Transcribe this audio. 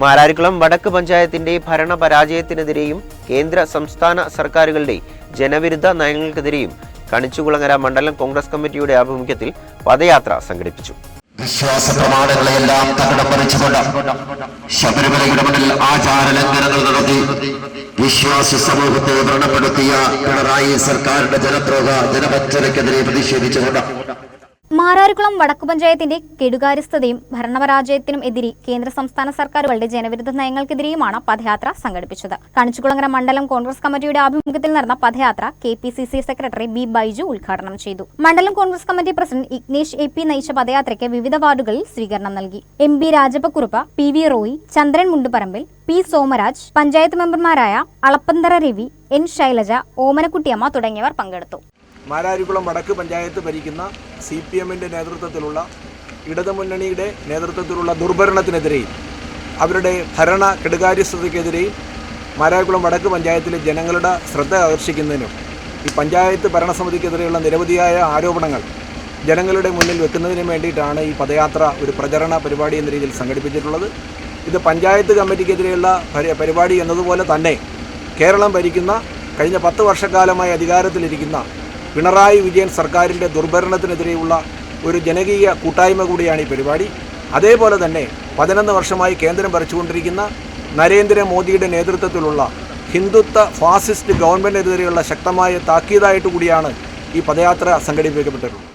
മാരാരിക്കുളം വടക്ക് പഞ്ചായത്തിന്റെ ഭരണ പരാജയത്തിനെതിരെയും കേന്ദ്ര സംസ്ഥാന സർക്കാരുകളുടെ ജനവിരുദ്ധ നയങ്ങൾക്കെതിരെയും കണിച്ചുകുളങ്ങര മണ്ഡലം കോൺഗ്രസ് കമ്മിറ്റിയുടെ ആഭിമുഖ്യത്തിൽ പദയാത്ര സംഘടിപ്പിച്ചു. വിശ്വാസ പ്രമാണങ്ങളെല്ലാം തകിടം മറിച്ചുകൊണ്ട് ശബരിമലയുടെ ആചാര ലംഘനങ്ങൾ നടത്തി വിശ്വാസി സമൂഹത്തെ വ്രണപ്പെടുത്തിയ പിണറായി സർക്കാരിന്റെ ജനദ്രോഹ ജനവഞ്ചനയ്ക്കെതിരെ പ്രതിഷേധിച്ചുകൊണ്ട് മാരാരിക്കുളം വടക്കു പഞ്ചായത്തിന്റെ കെടുകാര്യസ്ഥതയും ഭരണപരാജയത്തിനും എതിരെ കേന്ദ്ര സംസ്ഥാന സർക്കാരുകളുടെ ജനവിരുദ്ധ നയങ്ങൾക്കെതിരെയുമാണ് പദയാത്ര സംഘടിപ്പിച്ചത്. കണിച്ചുകുളങ്ങര മണ്ഡലം കോൺഗ്രസ് കമ്മിറ്റിയുടെ ആഭിമുഖ്യത്തിൽ നടന്ന പദയാത്ര K P C C secretary B Baiju ഉദ്ഘാടനം ചെയ്തു. മണ്ഡലം Congress committee president Ignesh A P നയിച്ച പദയാത്രയ്ക്ക് വിവിധ വാർഡുകളിൽ സ്വീകരണം നൽകി. M B Rajappakurup P V Roy Chandran Mundupparambil P Somaraj panchayat മെമ്പർമാരായ അളപ്പന്തറ രവി എൻ ശൈലജ ഓമനക്കുട്ടിയമ്മ തുടങ്ങിയവർ പങ്കെടുത്തു. മാരാരിക്കുളം വടക്ക് പഞ്ചായത്ത് ഭരിക്കുന്ന സി പി എമ്മിന്റെ നേതൃത്വത്തിലുള്ള ഇടതുമുന്നണിയുടെ നേതൃത്വത്തിലുള്ള ദുർഭരണത്തിനെതിരെയും അവരുടെ ഭരണ കെടുകാര്യസ്ഥതയ്ക്കെതിരെയും മാരാക്കുളം വടക്ക് പഞ്ചായത്തിലെ ജനങ്ങളുടെ ശ്രദ്ധ ആകർഷിക്കുന്നതിനും ഈ പഞ്ചായത്ത് ഭരണസമിതിക്കെതിരെയുള്ള നിരവധിയായ ആരോപണങ്ങൾ ജനങ്ങളുടെ മുന്നിൽ വെക്കുന്നതിനും വേണ്ടിയിട്ടാണ് ഈ പദയാത്ര ഒരു പ്രചരണ പരിപാടി എന്ന രീതിയിൽ സംഘടിപ്പിച്ചിട്ടുള്ളത്. ഇത് പഞ്ചായത്ത് കമ്മിറ്റിക്കെതിരെയുള്ള പരി- പരിപാടി എന്നതുപോലെ തന്നെ കേരളം ഭരിക്കുന്ന കഴിഞ്ഞ പത്ത് വർഷക്കാലമായി അധികാരത്തിലിരിക്കുന്ന പിണറായി വിജയൻ സർക്കാരിന്റെ ദുർഭരണത്തിനെതിരെയുള്ള ഒരു ജനകീയ കൂട്ടായ്മ കൂടിയാണ് ഈ പരിപാടി. അതേപോലെ തന്നെ പതിനൊന്ന് വർഷമായി കേന്ദ്രം ഭരിച്ചുകൊണ്ടിരിക്കുന്ന നരേന്ദ്രമോദിയുടെ നേതൃത്വത്തിലുള്ള ഹിന്ദുത്വ ഫാസിസ്റ്റ് ഗവൺമെന്റിനെതിരെയുള്ള ശക്തമായ താക്കീതായിട്ട് കൂടിയാണ് ഈ പദയാത്ര സംഘടിപ്പിക്കപ്പെട്ടിട്ടുള്ളത്.